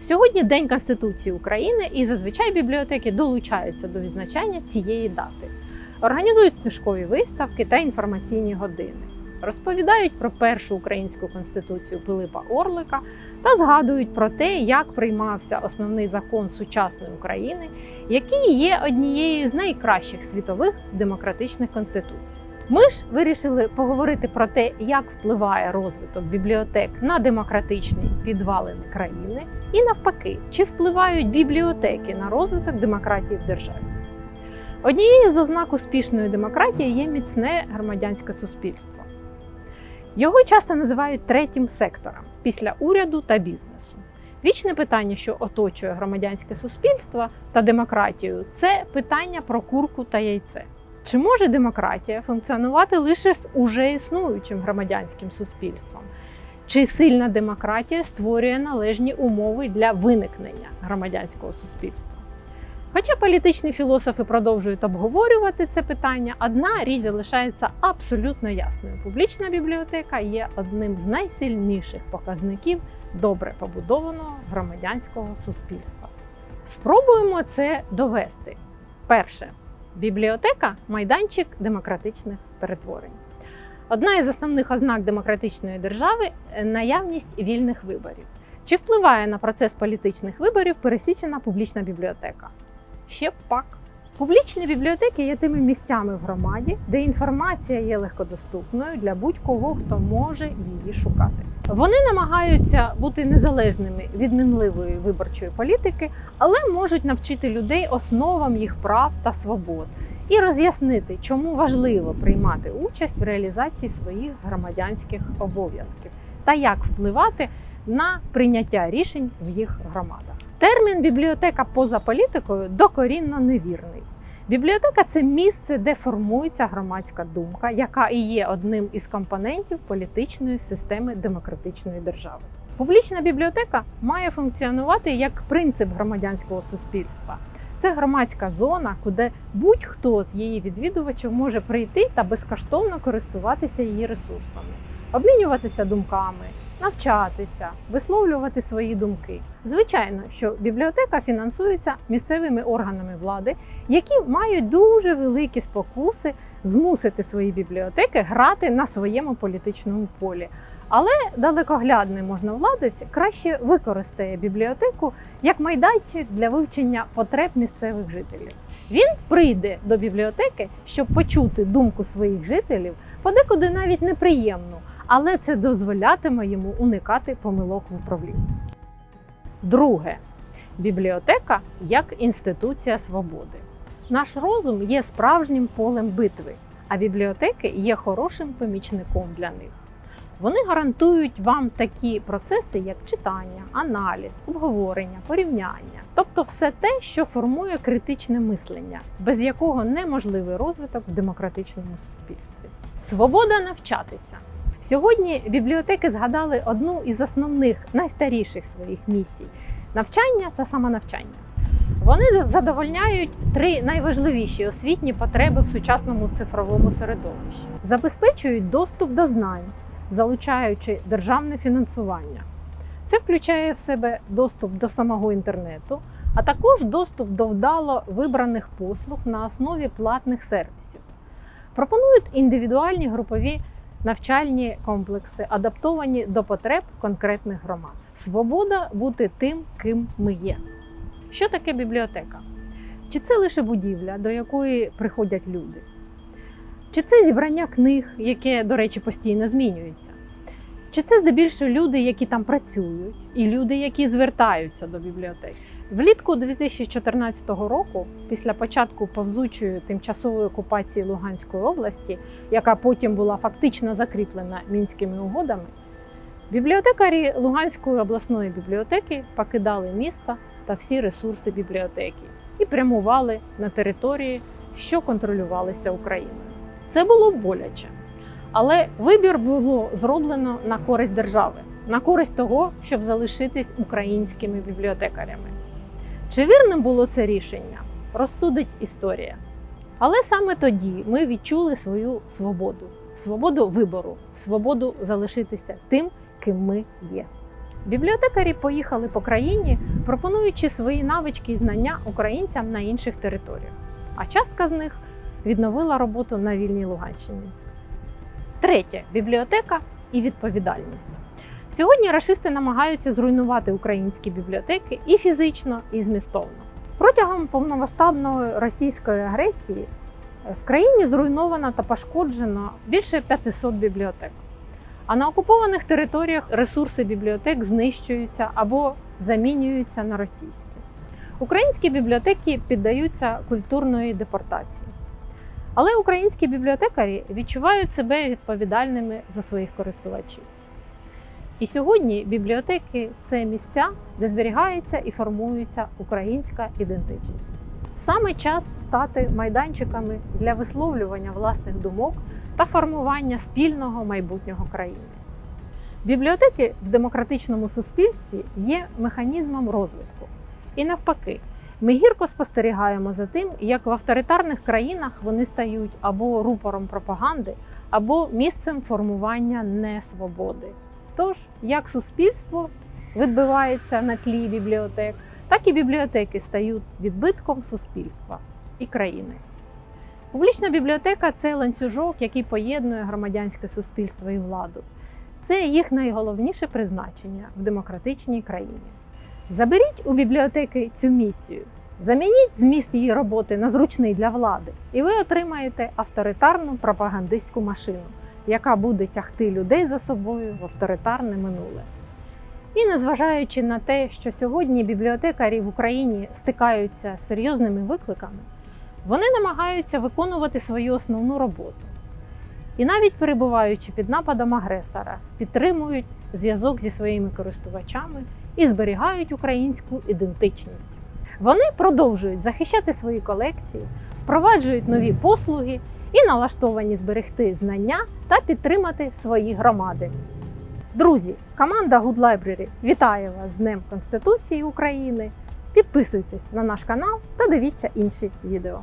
Сьогодні День Конституції України і зазвичай бібліотеки долучаються до відзначання цієї дати, організують книжкові виставки та інформаційні години, розповідають про першу українську конституцію Пилипа Орлика та згадують про те, як приймався основний закон сучасної України, який є однією з найкращих світових демократичних конституцій. Ми ж вирішили поговорити про те, як впливає розвиток бібліотек на демократичні підвалини країни, і навпаки, чи впливають бібліотеки на розвиток демократії в державі. Однією з ознак успішної демократії є міцне громадянське суспільство. Його часто називають третім сектором після уряду та бізнесу. Вічне питання, що оточує громадянське суспільство та демократію, це питання про курку та яйце. Чи може демократія функціонувати лише з уже існуючим громадянським суспільством? Чи сильна демократія створює належні умови для виникнення громадянського суспільства? Хоча політичні філософи продовжують обговорювати це питання, одна річ залишається абсолютно ясною: публічна бібліотека є одним з найсильніших показників добре побудованого громадянського суспільства. Спробуємо це довести. Перше. Бібліотека майданчик демократичних перетворень. Одна із основних ознак демократичної держави наявність вільних виборів. Чи впливає на процес політичних виборів пересічена публічна бібліотека? Ще пак. Публічні бібліотеки є тими місцями в громаді, де інформація є легкодоступною для будь-кого, хто може її шукати. Вони намагаються бути незалежними від мінливої виборчої політики, але можуть навчити людей основам їх прав та свобод і роз'яснити, чому важливо приймати участь в реалізації своїх громадянських обов'язків та як впливати на прийняття рішень в їх громадах. Термін бібліотека поза політикою докорінно невірний. Бібліотека це місце, де формується громадська думка, яка і є одним із компонентів політичної системи демократичної держави. Публічна бібліотека має функціонувати як принцип громадянського суспільства. Це громадська зона, куди будь-хто з її відвідувачів може прийти та безкоштовно користуватися її ресурсами, обмінюватися думками, навчатися, висловлювати свої думки. Звичайно, що бібліотека фінансується місцевими органами влади, які мають дуже великі спокуси змусити свої бібліотеки грати на своєму політичному полі. Але далекоглядний можновладець краще використає бібліотеку як майданчик для вивчення потреб місцевих жителів. Він прийде до бібліотеки, щоб почути думку своїх жителів, подекуди навіть неприємну, але це дозволятиме йому уникати помилок в управлінні. Друге, бібліотека як інституція свободи. Наш розум є справжнім полем битви, а бібліотеки є хорошим помічником для них. Вони гарантують вам такі процеси, як читання, аналіз, обговорення, порівняння, тобто все те, що формує критичне мислення, без якого неможливий розвиток в демократичному суспільстві. Свобода навчатися. Сьогодні бібліотеки згадали одну із основних найстаріших своїх місій навчання та самонавчання. Вони задовольняють три найважливіші освітні потреби в сучасному цифровому середовищі, забезпечують доступ до знань, залучаючи державне фінансування. Це включає в себе доступ до самого інтернету, а також доступ до вдало вибраних послуг на основі платних сервісів. Пропонують індивідуальні групові навчальні комплекси, адаптовані до потреб конкретних громад. Свобода бути тим, ким ми є. Що таке бібліотека? Чи це лише будівля, до якої приходять люди? Чи це зібрання книг, яке, до речі, постійно змінюється? Чи це здебільшого люди, які там працюють, і люди, які звертаються до бібліотеки? Влітку 2014 року, після початку повзучої тимчасової окупації Луганської області, яка потім була фактично закріплена мінськими угодами, бібліотекарі Луганської обласної бібліотеки покидали місто та всі ресурси бібліотеки і прямували на території, що контролювалися Україною. Це було боляче, але вибір було зроблено на користь держави, на користь того, щоб залишитись українськими бібліотекарями. Чи вірним було це рішення? Розсудить історія. Але саме тоді ми відчули свою свободу, свободу вибору, свободу залишитися тим, ким ми є. Бібліотекарі поїхали по країні, пропонуючи свої навички і знання українцям на інших територіях. А частка з них відновила роботу на вільній Луганщині. Третє бібліотека і відповідальність. Сьогодні рашисти намагаються зруйнувати українські бібліотеки і фізично, і змістовно. Протягом повномасштабної російської агресії е, в країні зруйновано та пошкоджено більше 500 бібліотек. А на окупованих територіях ресурси бібліотек знищуються або замінюються на російські. Українські бібліотеки піддаються культурної депортації. Але українські бібліотекарі відчувають себе відповідальними за своїх користувачів. І сьогодні бібліотеки це місця, де зберігається і формується українська ідентичність. Саме час стати майданчиками для висловлювання власних думок та формування спільного майбутнього країни. Бібліотеки в демократичному суспільстві є механізмом розвитку. І навпаки, ми гірко спостерігаємо за тим, як в авторитарних країнах вони стають або рупором пропаганди, або місцем формування несвободи. Тож, як суспільство відбивається на тлі бібліотек, так і бібліотеки стають відбитком суспільства і країни. Публічна бібліотека це ланцюжок, який поєднує громадянське суспільство і владу. Це їх найголовніше призначення в демократичній країні. Заберіть у бібліотеки цю місію, замініть зміст її роботи на зручний для влади, і ви отримаєте авторитарну пропагандистську машину, яка буде тягти людей за собою в авторитарне минуле. І незважаючи на те, що сьогодні бібліотекарі в Україні стикаються з серйозними викликами, вони намагаються виконувати свою основну роботу. І навіть перебуваючи під нападом агресора, підтримують зв'язок зі своїми користувачами і зберігають українську ідентичність. Вони продовжують захищати свої колекції, впроваджують нові послуги і налаштовані зберегти знання та підтримати свої громади. Друзі, команда Good Library вітає вас з Днем Конституції України. Підписуйтесь на наш канал та дивіться інші відео.